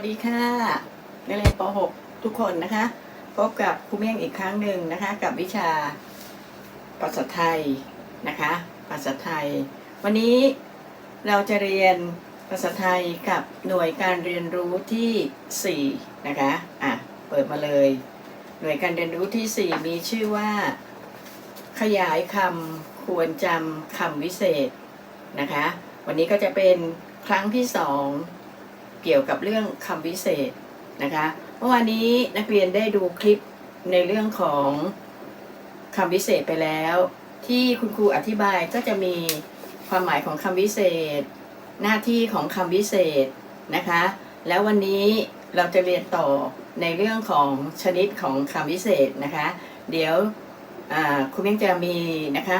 สดีค่ะนักเรียนป .6 ทุกคนนะคะ พบกับครูเมี่ยงอีกครั้งหนึ่งนะคะ กับวิชาภาษาไทยนะคะภาษาไทย วันนี้เราจะเรียนภาษาไทยกับหน่วยการเรียนรู้ที่4นะคะอะเปิดมาเลย หน่วยการเรียนรู้ที่ 4 มีชื่อว่า ขยายคำควรจำคำวิเศษนะคะ วันนี้ก็จะเป็นครั้งที่สอง เกี่ยวกับเรื่องคำวิเศษนะคะเมื่อวานนี้นักเรียนได้ดูคลิปในเรื่องของคำวิเศษไปแล้ว ที่คุณครูอธิบายก็จะมีความหมายของคำวิเศษ หน้าที่ของคำวิเศษนะคะ แล้ววันนี้เราจะเรียนต่อในเรื่องของชนิดของคำวิเศษนะคะ เดี๋ยวคุณเมงจะมีนะคะ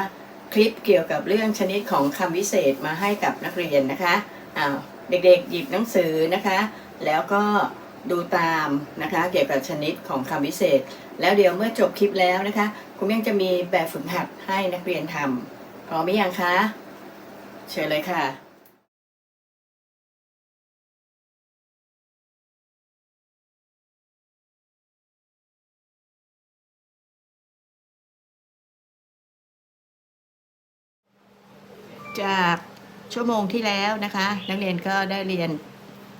คลิปเกี่ยวกับเรื่องชนิดของคำวิเศษมาให้กับนักเรียนนะคะอ้าว เด็กๆ หยิบหนังสือนะคะ แล้วก็ดูตามนะคะ เกี่ยวกับชนิดของคำวิเศษ แล้วเดี๋ยวเมื่อจบคลิปแล้วนะคะคุณยังจะมีแบบฝึกหัดให้นักเรียนทำพร้อมหรือยังคะ เชิญเลยค่ะจาก ชั่วโมงที่แล้วนะคะ นักเรียนก็ได้เรียน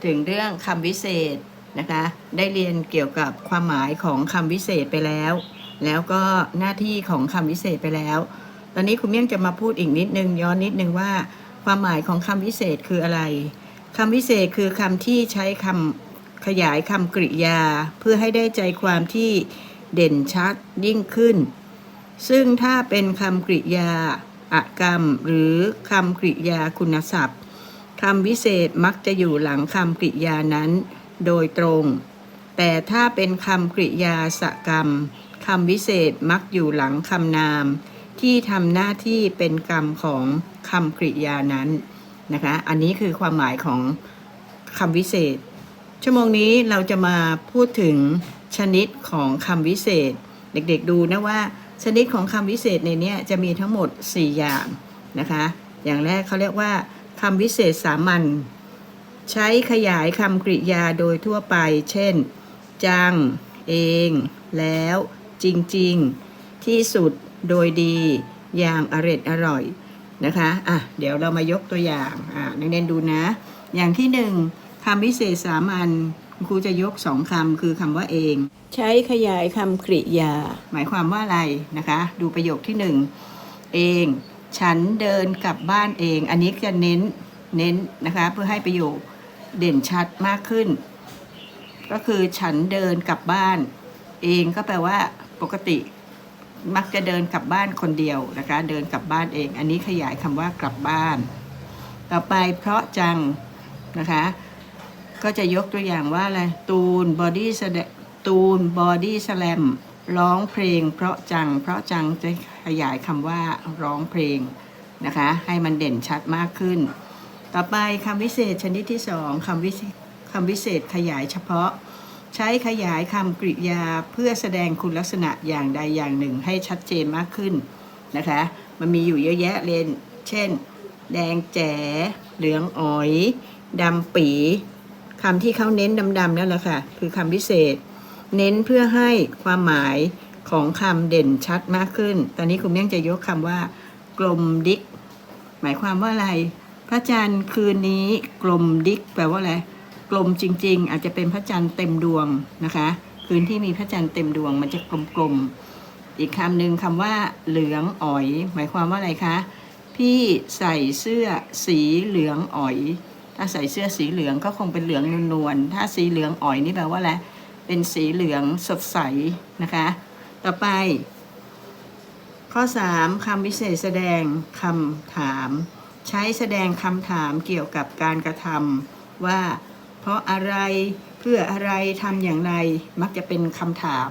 ถึงเรื่องคำวิเศษนะคะ ได้เรียนเกี่ยวกับความหมายของคำวิเศษไปแล้ว แล้วก็หน้าที่ของคำวิเศษไปแล้ว ตอนนี้คุณเมี่ยงจะมาพูดอีกนิดนึงย้อนนิดนึงว่า ความหมายของคำวิเศษคืออะไรคำวิเศษคือคำที่ใช้คำขยายคำกริยา เพื่อให้ได้ใจความที่เด่นชัดยิ่งขึ้น ซึ่งถ้าเป็นคำกริยา อกรรม หรือคำกริยาคุณศัพท์คำวิเศษมักจะอยู่หลังคำกริยานั้น โดยตรง แต่ถ้าเป็นคำกริยาสกรรมคำวิเศษมักอยู่หลังคำนาม ที่ทำหน้าที่เป็นกรรมของคำกริยานั้นนะคะ อันนี้คือความหมายของคำวิเศษ ชั่วโมงนี้เราจะมาพูดถึงชนิดของคำวิเศษ เด็กๆดูนะว่า ชนิดของคำวิเศษในนี้จะมีทั้งหมด 4 อย่างนะคะ อย่างแรกเขาเรียกว่าคำวิเศษสามัญใช้ขยายคำกริยาโดยทั่วไป เช่น จัง เอง แล้ว จริง ๆ ที่สุด โดยดี อย่างอร็ดอร่อยนะคะ อะ เดี๋ยวเรามายกตัวอย่าง อะนักเรียนดูนะ อย่างที่หนึ่งคำวิเศษสามัญ คุณครูจะยกสองคำคือคำว่าเอง ใช้ขยายคำกริยา หมายความว่าอะไรนะคะ ดูประโยคที่หนึ่งเอง ฉันเดินกลับบ้านเอง อันนี้จะเน้นเน้นนะคะเพื่อให้ประโยคเด่นชัดมากขึ้น ก็คือฉันเดินกลับบ้าน เองก็แปลว่าปกติมักจะเดินกลับบ้านคนเดียวนะคะ เดินกลับบ้านเอง อันนี้ขยายคำว่ากลับบ้าน ต่อไปเพราะจังนะคะ ก็จะยกตัวอย่างว่าอะไร ตูนบอดี้สตูนบอดี้สแลมร้องเพลง เพราะจัง เพราะจังจะขยายคำว่าร้องเพลงนะคะ ให้มันเด่นชัดมากขึ้น ต่อไปคำวิเศษชนิดที่สองคำวิเศษคำวิเศษขยายเฉพาะ ใช้ขยายคำกริยาเพื่อแสดงคุณลักษณะอย่างใดอย่างหนึ่งให้ชัดเจนมากขึ้นนะคะ มันมีอยู่เยอะแยะเลยเช่น แดงแจ๋เหลืองอ๋อยดำปี คำที่เขาเน้นดำๆนั่นแหละค่ะ คือคำพิเศษ เน้นเพื่อให้ความหมายของคำเด่นชัดมากขึ้น ตอนนี้คุณเมี่ยงจะยกคำว่า กลมดิก หมายความว่าอะไร พระจันทร์คืนนี้กลมดิกแปลว่าอะไร กลมจริง ๆ อาจจะเป็นพระจันทร์เต็มดวงนะคะ คืนที่มีพระจันทร์เต็มดวงมันจะกลมๆ อีกคำหนึ่งคำว่า เหลืองอ๋อย หมายความว่าอะไรคะ พี่ใส่เสื้อสีเหลืองอ๋อย ถ้าใส่เสื้อสีเหลืองก็คงเป็นเหลืองนวลๆ ถ้าสีเหลืองอ๋อยนี่แปลว่าอะไร เป็นสีเหลืองสดใสนะคะ ต่อไป ข้อ 3คำวิเศษแสดงคำถาม ใช้แสดงคำถามเกี่ยวกับการกระทำว่า เพราะอะไรเพื่ออะไรทำอย่างไรมักจะเป็นคำถาม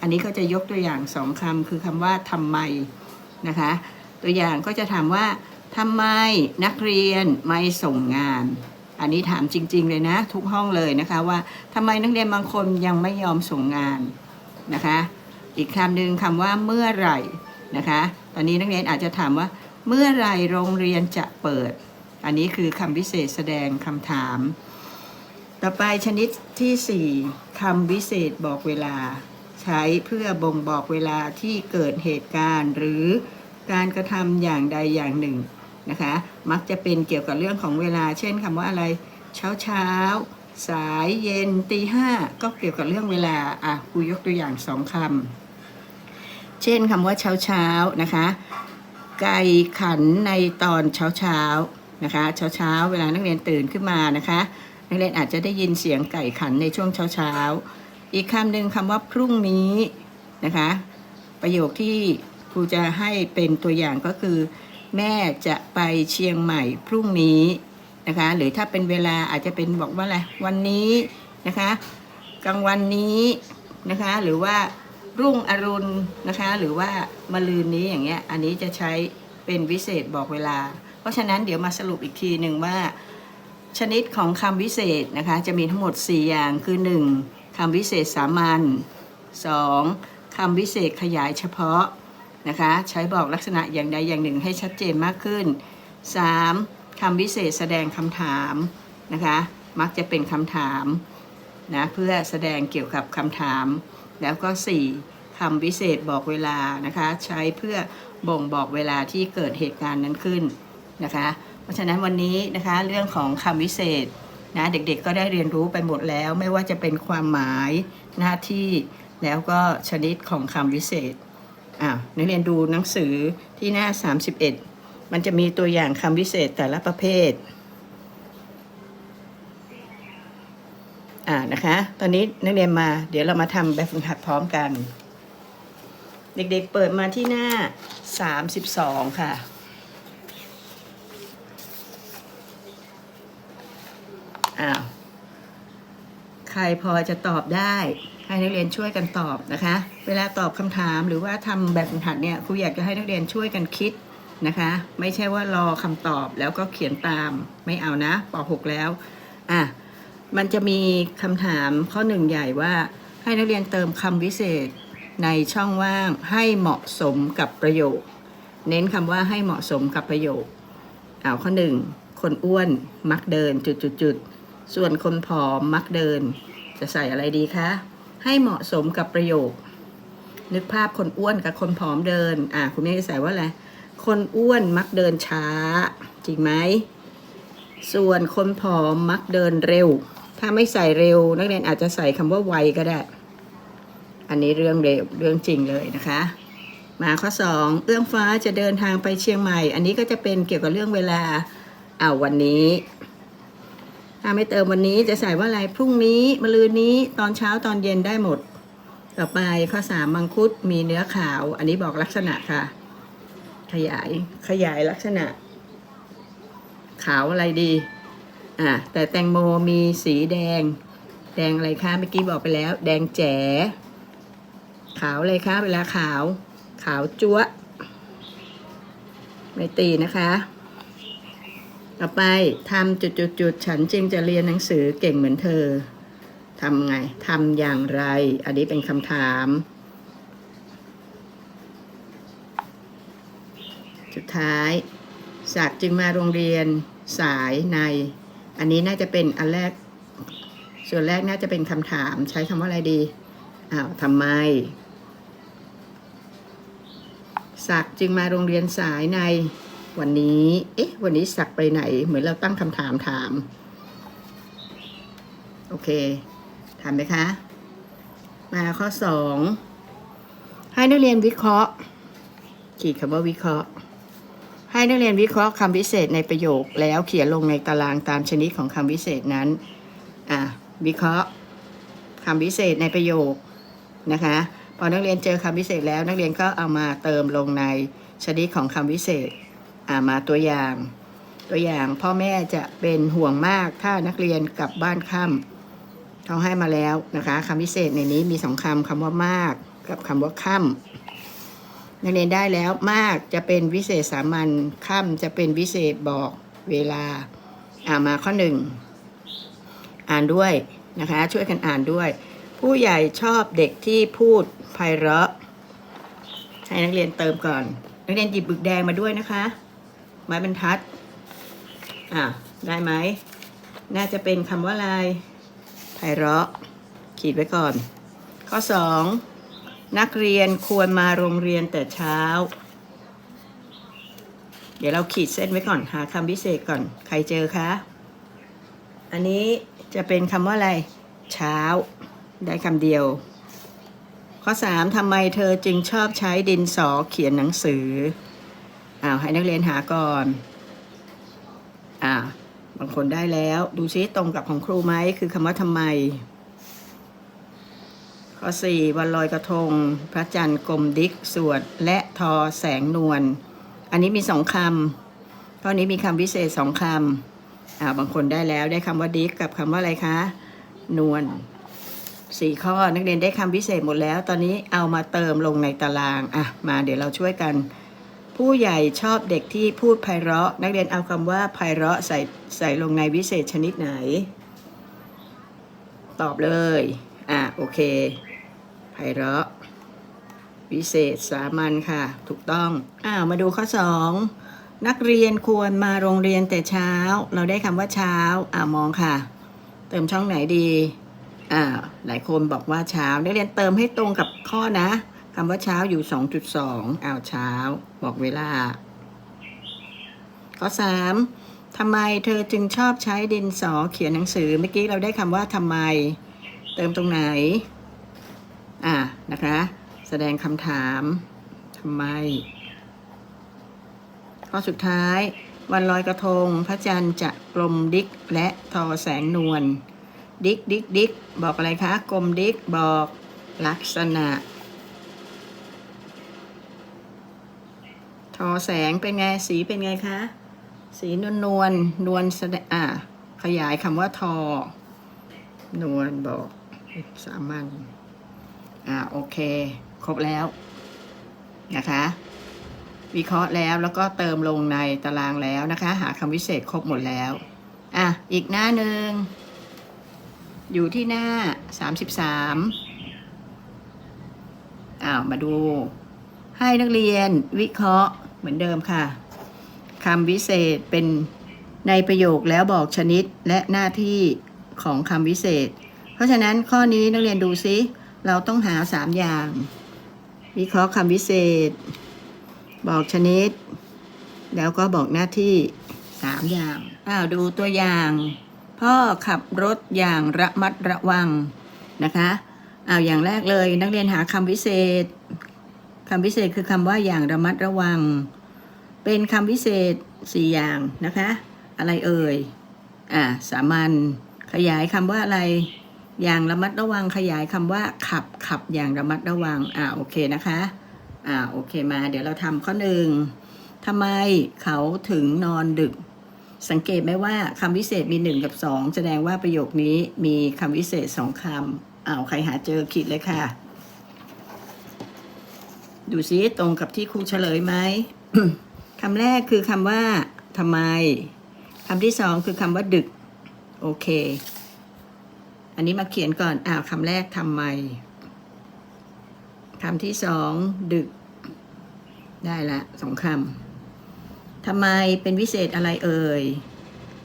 อันนี้ก็จะยกตัวอย่างสองคำคือคำว่าทำไมนะคะ ตัวอย่างก็จะถามว่า ทำไมนักเรียนไม่ส่งงาน อันนี้ถามจริง ๆ เลยนะ ทุกห้องเลยนะคะว่าทำไมนักเรียนบางคนยังไม่ยอมส่งงานนะคะ อีกคำหนึ่งคำว่าเมื่อไหร่นะคะ ตอนนี้นักเรียนอาจจะถามว่า เมื่อไหร่โรงเรียนจะเปิด อันนี้คือคำพิเศษแสดงคำถาม ต่อไปชนิดที่ 4คำวิเศษบอกเวลา ใช้เพื่อบ่งบอกเวลาที่เกิดเหตุการณ์หรือการกระทำอย่างใดอย่างหนึ่ง นะคะ มักจะเป็นเกี่ยวกับเรื่องของเวลา เช่นคำว่าอะไร เช้าเช้าสายเย็นตีห้าก็เกี่ยวกับเรื่องเวลาอะครูยกตัวอย่างสองคำเช่นคำว่าเช้าเช้านะคะ ไก่ขันในตอนเช้าเช้านะคะเช้าเช้าเวลานักเรียนตื่นขึ้นมานะคะ นักเรียนอาจจะได้ยินเสียงไก่ขันในช่วงเช้าเช้าอีกคำหนึ่งคำว่าพรุ่งนี้นะคะ ประโยคที่ครูจะให้เป็นตัวอย่างก็คือ แม่จะไปเชียงใหม่พรุ่งนี้นะคะ หรือถ้าเป็นเวลาอาจจะเป็นบอกว่าอะไรวันนี้นะคะกลางวันนี้นะคะ หรือว่ารุ่งอรุณนะคะ หรือว่ามะลืนนี้อย่างเงี้ย อันนี้จะใช้เป็นวิเศษบอกเวลา เพราะฉะนั้นเดี๋ยวมาสรุปอีกทีหนึ่งว่า ชนิดของคำวิเศษนะคะ จะมีทั้งหมด 4 อย่างคือ 1. คำวิเศษสามัญ 2. คำวิเศษขยายเฉพาะ นะคะ ใช้บอกลักษณะอย่างใดอย่างหนึ่งให้ชัดเจนมากขึ้น 3. คำวิเศษแสดงคำถามนะคะ มักจะเป็นคำถามนะเพื่อแสดงเกี่ยวกับคำถาม แล้วก็ 4. คำวิเศษบอกเวลานะคะ ใช้เพื่อบ่งบอกเวลาที่เกิดเหตุการณ์นั้นขึ้นนะคะ เพราะฉะนั้นวันนี้นะคะเรื่องของคำวิเศษนะเด็กๆก็ได้เรียนรู้ไปหมดแล้ว ไม่ว่าจะเป็นความหมายหน้าที่แล้วก็ชนิดของคำวิเศษ อ่านักเรียนดูหนังสือที่หน้า 31 มันจะมีตัวอย่างคำวิเศษแต่ละประเภท อ่านะคะ ตอนนี้นักเรียนมา เดี๋ยวเรามาทำแบบฝึกหัดพร้อมกัน เด็กๆเปิดมาที่หน้า 32 ค่ะอ้าวใครพอจะตอบได้ ให้นักเรียนช่วยกันตอบนะคะ เวลาตอบคำถามหรือว่าทำแบบฝึกหัดเนี่ยครูอยากจะให้นักเรียนช่วยกันคิดนะคะ ไม่ใช่ว่ารอคำตอบแล้วก็เขียนตามไม่เอานะป .6 แล้วอะมันจะมีคำถามข้อหนึ่งใหญ่ว่าให้นักเรียนเติมคำวิเศษในช่องว่างให้เหมาะสมกับประโยค เน้นคำว่าให้เหมาะสมกับประโยคเอาข้อหนึ่งคนอ้วนมักเดินจุดๆๆส่วนคนผอมมักเดิน จะใส่อะไรดีคะให้เหมาะสมกับประโยค นึกภาพคนอ้วนกับคนผอมเดิน อะคุณแม่จะใส่ว่าอะไร คนอ้วนมักเดินช้า จริงไหม ส่วนคนผอมมักเดินเร็ว ถ้าไม่ใส่เร็ว นักเรียนอาจจะใส่คำว่าไวก็ได้ อันนี้เรื่องเร็วเรื่องจริงเลยนะคะ มาข้อ 2 เอื้องฟ้าจะเดินทางไปเชียงใหม่ อันนี้ก็จะเป็นเกี่ยวกับเรื่องเวลาอ้าววันนี้ถ้าไม่เติมวันนี้จะใส่ว่าอะไรพรุ่งนี้มะรืนนี้ตอนเช้าตอนเย็นได้หมด ต่อไปข้อ3มังคุดมีเนื้อขาว อันนี้บอกลักษณะค่ะ ขยายขยายลักษณะ ขาวอะไรดีอะแต่แตงโมมีสีแดง แดงอะไรคะเมื่อกี้บอกไปแล้ว แดงแจ๋ขาวอะไรคะเวลาขาว ขาวจั๊วะไม่ตีนะคะ ต่อไปทำจุดๆๆ ฉันจึงจะเรียนหนังสือเก่งเหมือนเธอ ทำไงทำอย่างไร อันนี้เป็นคำถาม สุดท้ายศักจึงมาโรงเรียนสายใน อันนี้น่าจะเป็นอันแรก ส่วนแรกน่าจะเป็นคำถามใช้คำว่าอะไรดีอ้าวทำไมศักจึงมาโรงเรียนสายในวันนี้ เอ๊ะ วันนี้ศักไปไหน เหมือนเราตั้งคำถามถาม โอเค ทำไหมคะ มาข้อสองให้นักเรียนวิเคราะห์ ขีดคำว่าวิเคราะห์ ให้นักเรียนวิเคราะห์คำวิเศษในประโยค แล้วเขียนลงในตารางตามชนิดของคำวิเศษนั้นอะวิเคราะห์คำวิเศษในประโยคนะคะพอนักเรียนเจอคำวิเศษแล้ว นักเรียนก็เอามาเติมลงในชนิดของคำวิเศษอ่ามาตัวอย่าง ตัวอย่างพ่อแม่จะเป็นห่วงมากถ้านักเรียนกลับบ้านค่ำ เขาให้มาแล้วนะคะคำวิเศษในนี้มีสองคำคำว่ามากกับคำว่าค่ำนักเรียนได้แล้วมากจะเป็นวิเศษสามัญค่ำจะเป็นวิเศษบอกเวลาอ่ามาข้อหนึ่งอ่านด้วยนะคะ ช่วยกันอ่านด้วย ผู้ใหญ่ชอบเด็กที่พูดไพเราะให้นักเรียนเติมก่อน นักเรียนหยิบบึกแดงมาด้วยนะคะ ไม้บรรทัดอะได้ไหม น่าจะเป็นคำว่าอะไร ไพเราะ ขีดไว้ก่อน ข้อสองนักเรียนควรมาโรงเรียนแต่เช้า เดี๋ยวเราขีดเส้นไว้ก่อน หาคำพิเศษก่อน ใครเจอคะ อันนี้จะเป็นคำว่าอะไร เช้า ได้คำเดียว ข้อสามทำไมเธอจึงชอบใช้ดินสอเขียนหนังสืออ้าวให้นักเรียนหาก่อนอ่า บางคนได้แล้ว ดูซิตรงกับของครูไหมคือคำว่าทำไม ข้อสี่วันลอยกระทง พระจันทร์กลมดิกสวด และทอแสงนวลอันนี้มีสองคำข้อนี้มีคำพิเศษสองคำอ่าบางคนได้แล้วได้คำว่าดิกกับคำว่าอะไรคะ นวลสี่ข้อนักเรียนได้คำพิเศษหมดแล้ว ตอนนี้เอามาเติมลงในตารางอะมาเดี๋ยวเราช่วยกัน ผู้ใหญ่ชอบเด็กที่พูดไพเราะ นักเรียนเอาคำว่าไพเราะใส่ใส่ลงในวิเศษชนิดไหน ตอบเลย อะโอเคไพเราะ วิเศษสามัญค่ะ ถูกต้องอ้าวมาดูข้อสองนักเรียนควรมาโรงเรียนแต่เช้า เราได้คำว่าเช้า อ่ามองค่ะ เติมช่องไหนดีอ่าหลายคนบอกว่าเช้านักเรียนเติมให้ตรงกับข้อนะ คำว่าเช้าอยู่2.2อ้าวเช้า บอกเวลา ข้อสามทำไมเธอจึงชอบใช้ดินสอเขียนหนังสือ เมื่อกี้เราได้คำว่าทำไม เติมตรงไหน อ่านะคะ แสดงคำถามทำไม ข้อสุดท้าย วันลอยกระทง พระจันทร์จะกลมดิกและทอแสงนวลดิกดิกดิกบอกอะไรคะ กลมดิกบอกลักษณะ ทอแสงเป็นไงสีเป็นไงคะ สีนวลนวลนวลแสดงอ่า ขยายคำว่าทอ นวลบอก สามัญอ่าโอเค ครบแล้ว นะคะ วิเคราะห์แล้วแล้วก็เติมลงในตารางแล้วนะคะ หาคำวิเศษครบหมดแล้ว อะ อีกหน้าหนึ่ง อยู่ที่หน้า33อ้าว มาดูให้นักเรียนวิเคราะห์ เหมือนเดิมค่ะคำวิเศษเป็นในประโยคแล้วบอกชนิดและหน้าที่ของคำวิเศษ เพราะฉะนั้นข้อนี้นักเรียนดูซิเราต้องหาสามอย่าง วิเคราะห์คำวิเศษ บอกชนิด แล้วก็บอกหน้าที่สามอย่างอ้าวดูตัวอย่าง พ่อขับรถอย่างระมัดระวังนะคะอ้าวอย่างแรกเลยนักเรียนหาคำวิเศษ คำวิเศษคือคำว่าอย่างระมัดระวัง เป็นคำวิเศษสี่อย่างนะคะ อะไรเอ่ย อ่าสามัญขยายคำว่าอะไร อย่างระมัดระวังขยายคำว่า ขับขับอย่างระมัดระวัง อ่าโอเคนะคะ อ่าโอเคมา เดี๋ยวเราทำข้อหนึ่งทำไมเขาถึงนอนดึก สังเกตไหมว่าคำวิเศษมีหนึ่งกับสองแสดงว่าประโยคนี้มีคำวิเศษสองคำอ้าวใครหาเจอขีดเลยค่ะ ดูซิตรงกับที่ครูเฉลยไหมคำแรกคือคำว่าทำไมคำที่สองคือคำว่าดึก โอเค อันนี้มาเขียนก่อนอ้าวคำแรกทำไมคำที่สองดึก ได้ละสองคำทำไมเป็นวิเศษอะไรเอ่ย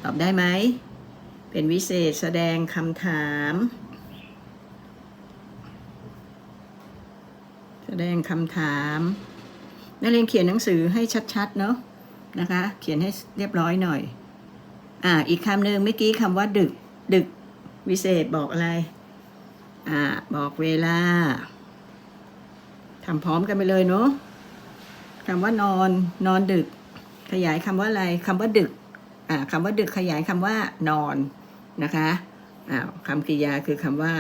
ตอบได้ไหม เป็นวิเศษแสดงคำถาม แส ดงคำถามนักเรียนเขียนหนังสือให้ชัดๆเนาะนะคะ เขียนให้เรียบร้อยหน่อย อ่า อีกคำหนึ่งเมื่อกี้คำว่าดึก ดึกวิเศษบอกอะไร อ่า บอกเวลาทำพร้อมกันไปเลยเนาะคำว่านอน นอนดึก ขยายคำว่าอะไรคำว่าดึก อ่าคำว่าดึกขยายคำว่านอนนะคะอ่าคำกริยาคือคำว่า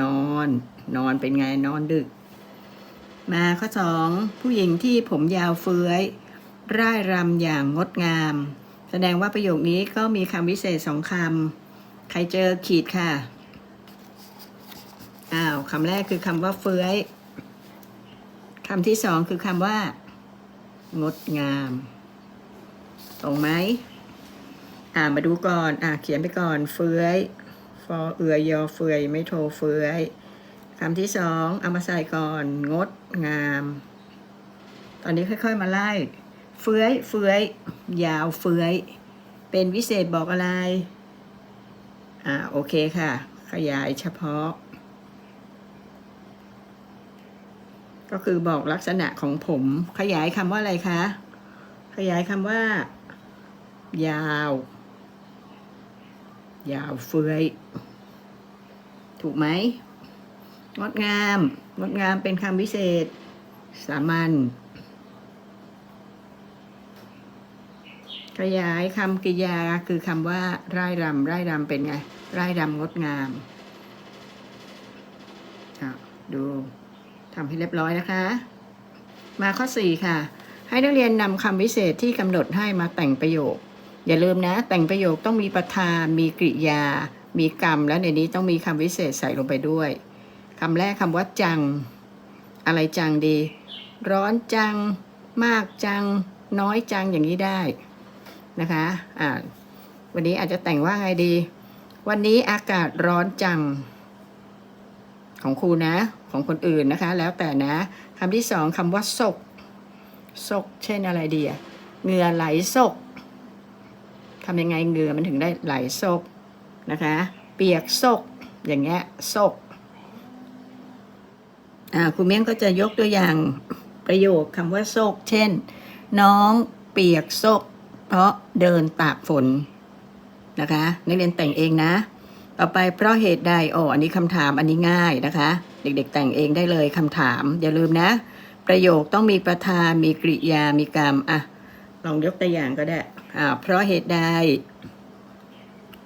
นอน นอนเป็นไงนอนดึก มาข้อสองผู้หญิงที่ผมยาวเฟื้อย ร่ายรำอย่างงดงาม แสดงว่าประโยคนี้ก็มีคำวิเศษสองคำ ใครเจอขีดค่ะ อ้าวคำแรกคือคำว่าเฟื้อยคำที่สองคือคำว่า งดงาม ตรงไหมอ่ามาดูก่อน อ่าเขียนไปก่อน เฟื้อย ฟอเอือยอเฟือยไม่โทเฟื้อย คำที่สองเอามาใส่ก่อน งดงาม ตอนนี้ค่อย ๆ มาไล่ เฟื้อยเฟื้อยยาวเฟื้อย เป็นวิเศษบอกอะไร อ่าโอเคค่ะ ขยายเฉพาะ ก็คือบอกลักษณะของผม ขยายคำว่าอะไรคะ ขยายคำว่า ยาว ยาวเฟือย ถูกไหม งดงาม งดงามเป็นคำวิเศษ สามัญ ขยายคำกริยาคือคำว่าร่ายรำร่ายรำเป็นไงร่ายรำงดงามดูทำให้เรียบร้อยนะคะ มาข้อ4ค่ะ ให้นักเรียนนำคำวิเศษที่กำหนดให้มาแต่งประโยค อย่าลืมนะ แต่งประโยคต้องมีประธาน มีกริยา มีกรรม และในนี้ต้องมีคำวิเศษใส่ลงไปด้วย คำแรกคำว่าจัง อะไรจังดี ร้อนจัง มากจัง น้อยจังอย่างนี้ได้นะคะอ่าวันนี้อาจจะแต่งว่าไงดี วันนี้อากาศร้อนจัง ของครูนะ ของคนอื่นนะคะ แล้วแต่นะคำที่สองคำว่าศกศกเช่นอะไรดีอะเหงื่อไหลศกทำยังไงเหงื่อมันถึงได้ไหลศกนะคะ เปียกศกอย่างเงี้ยศก ครูเมี่ยงก็จะยกตัวอย่างประโยคคำว่าศกเช่น น้องเปียกศกเพราะเดินตากฝนนะคะนักเรียนแต่งเองนะ ต่อไปเพราะเหตุใดอ๋ออันนี้คำถามอันนี้ง่ายนะคะ เด็กๆแต่งเองได้เลยคำถาม อย่าลืมนะ ประโยคต้องมีประธานมีกริยามีกรรมอะลองยกตัวอย่างก็ได้อ่าเพราะเหตุใด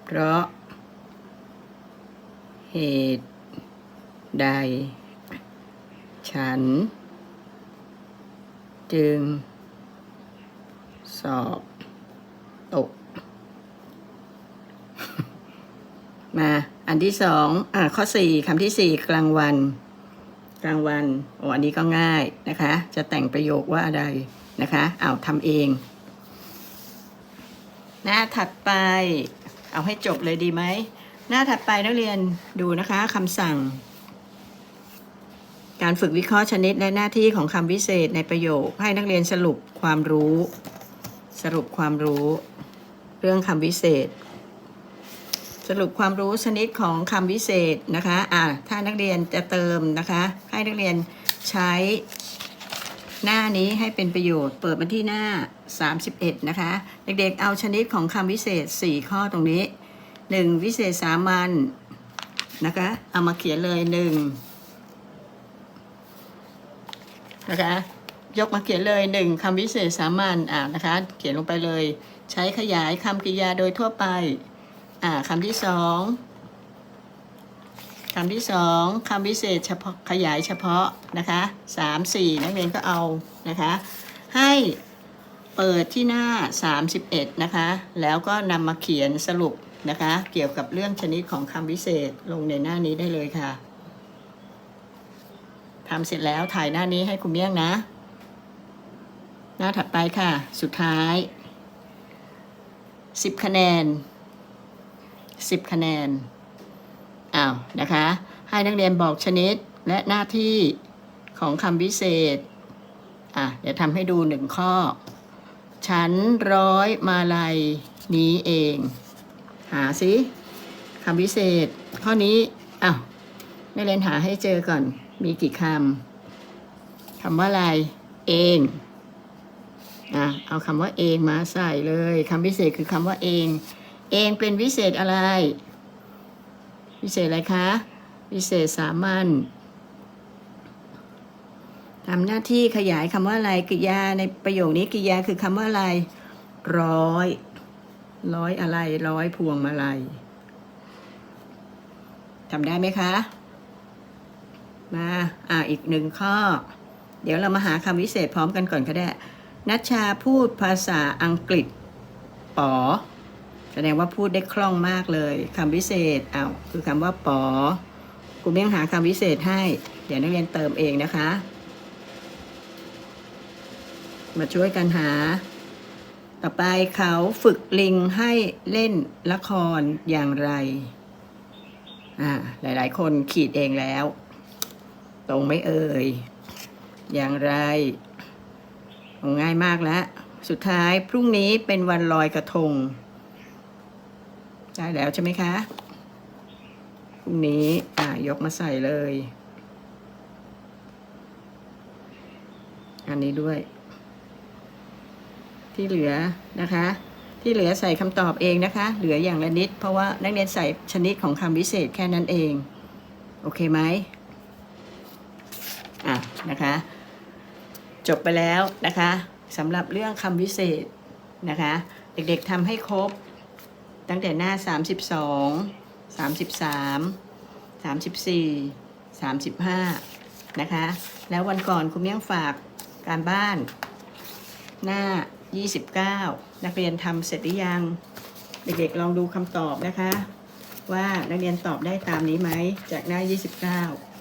เพราะเหตุใด ฉัน จึง สอบตก มา อันที่สองอ่าข้อสี่คำที่สี่กลางวัน กลางวันโอ้อันนี้ก็ง่ายนะคะ จะแต่งประโยคว่าอะไรนะคะเอาทำเอง หน้าถัดไป เอาให้จบเลยดีไหม หน้าถัดไปนักเรียนดูนะคะคำสั่ง การฝึกวิเคราะห์ชนิดและหน้าที่ของคำวิเศษในประโยค ให้นักเรียนสรุปความรู้ สรุปความรู้ เรื่องคำวิเศษ สรุปความรู้ชนิดของคำวิเศษนะคะอ่าถ้านักเรียนจะเติมนะคะ ให้นักเรียนใช้หน้านี้ให้เป็นประโยชน์ เปิดมาที่หน้า 31 นะคะ เด็กๆ เอาชนิดของคำวิเศษ 4 ข้อตรงนี้ 1. วิเศษสามัญนะคะ เอามาเขียนเลย 1 นะคะ ยกมาเขียนเลย1คำวิเศษสามัญอ่านะคะ เขียนลงไปเลย ใช้ขยายคำกริยาโดยทั่วไปอ่าคำที่สองคำที่สองคำวิเศษเฉพาะขยายเฉพาะนะคะสามสี่นักเรียนก็เอานะคะ ให้เปิดที่หน้า 31 นะคะ แล้วก็นำมาเขียนสรุปนะคะ เกี่ยวกับเรื่องชนิดของคำวิเศษลงในหน้านี้ได้เลยค่ะ ทำเสร็จแล้วถ่ายหน้านี้ให้คุณเมี่ยงนะ หน้าถัดไปค่ะ สุดท้าย10คะแนน10คะแนนอ้าวนะคะ ให้นักเรียนบอกชนิดและหน้าที่ของคำวิเศษอะเดี๋ยวทำให้ดูหนึ่งข้อ ฉันร้อยมาลัยนี้เอง หาสิคำวิเศษ ข้อนี้อ้าวนักเรียนหาให้เจอก่อน มีกี่คำคำว่าอะไร เองอะเอาคำว่าเองมาใส่เลยคำวิเศษคือคำว่าเอง เองเป็นวิเศษอะไร วิเศษอะไรคะ วิเศษสามัญทำหน้าที่ขยายคำว่าอะไรกิยาในประโยคนี้กิยาคือคำว่าอะไร ร้อย ร้อยอะไร ร้อยพวงมาลัยทำได้ไหมคะ มาอ่าอีกหนึ่งข้อ เดี๋ยวเรามาหาคำวิเศษพร้อมกันก่อนก็ได้นัชชาพูดภาษาอังกฤษป๋อแสดงว่าพูดได้คล่องมากเลยคำวิเศษอ้าวคือคำว่าป๋อครูเมี่ยงหาคำวิเศษให้ เดี๋ยวนักเรียนเติมเองนะคะ มาช่วยกันหา ต่อไปเขาฝึกลิงให้เล่นละครอย่างไรอ่าหลายๆ คนขีดเองแล้ว ตรงไหม่เอ่ย อย่างไรง่ายมากแล้ว สุดท้ายพรุ่งนี้เป็นวันลอยกระทง ได้แล้วใช่ไหมคะ พรุ่งนี้อ่ายกมาใส่เลย อันนี้ด้วย ที่เหลือนะคะ ที่เหลือใส่คำตอบเองนะคะ เหลืออย่างละนิด เพราะว่านักเรียนใส่ชนิดของคำวิเศษแค่นั้นเอง โอเคไหม อะนะคะ จบไปแล้วนะคะสำหรับเรื่องคำวิเศษนะคะ เด็กๆทำให้ครบ ตั้งแต่หน้า 32 33 34 35 นะคะ แล้ววันก่อนคุณเมี่ยงฝากการบ้าน หน้า 29 นักเรียนทำเสร็จหรือยัง เด็กๆลองดูคำตอบนะคะ ว่านักเรียนตอบได้ตามนี้ไหมจากหน้า 29